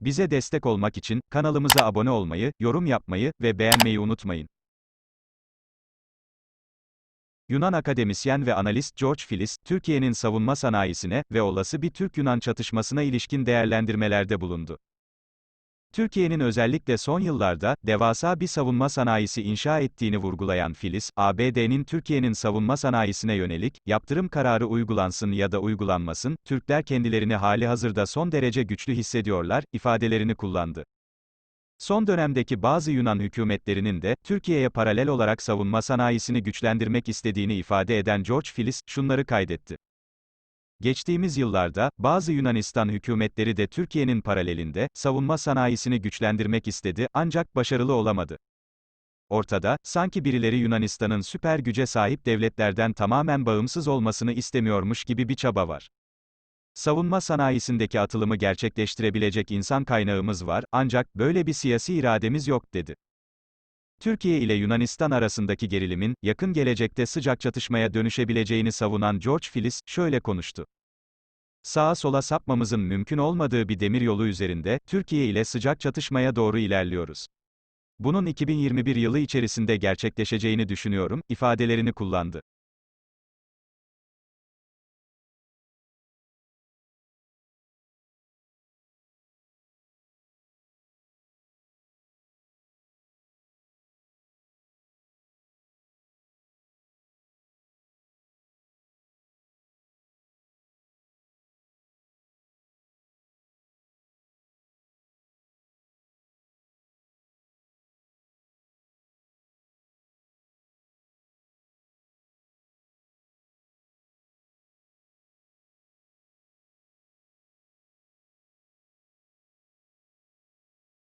Bize destek olmak için kanalımıza abone olmayı, yorum yapmayı ve beğenmeyi unutmayın. Yunan akademisyen ve analist George Filis, Türkiye'nin savunma sanayisine ve olası bir Türk-Yunan çatışmasına ilişkin değerlendirmelerde bulundu. Türkiye'nin özellikle son yıllarda, devasa bir savunma sanayisi inşa ettiğini vurgulayan Filiz, ABD'nin Türkiye'nin savunma sanayisine yönelik, yaptırım kararı uygulansın ya da uygulanmasın, Türkler kendilerini hali hazırda son derece güçlü hissediyorlar, ifadelerini kullandı. Son dönemdeki bazı Yunan hükümetlerinin de, Türkiye'ye paralel olarak savunma sanayisini güçlendirmek istediğini ifade eden George Filis, şunları kaydetti. Geçtiğimiz yıllarda, bazı Yunanistan hükümetleri de Türkiye'nin paralelinde, savunma sanayisini güçlendirmek istedi, ancak başarılı olamadı. Ortada, sanki birileri Yunanistan'ın süper güce sahip devletlerden tamamen bağımsız olmasını istemiyormuş gibi bir çaba var. Savunma sanayisindeki atılımı gerçekleştirebilecek insan kaynağımız var, ancak böyle bir siyasi irademiz yok, dedi. Türkiye ile Yunanistan arasındaki gerilimin, yakın gelecekte sıcak çatışmaya dönüşebileceğini savunan George Filis, şöyle konuştu. Sağa sola sapmamızın mümkün olmadığı bir demiryolu üzerinde, Türkiye ile sıcak çatışmaya doğru ilerliyoruz. Bunun 2021 yılı içerisinde gerçekleşeceğini düşünüyorum, ifadelerini kullandı.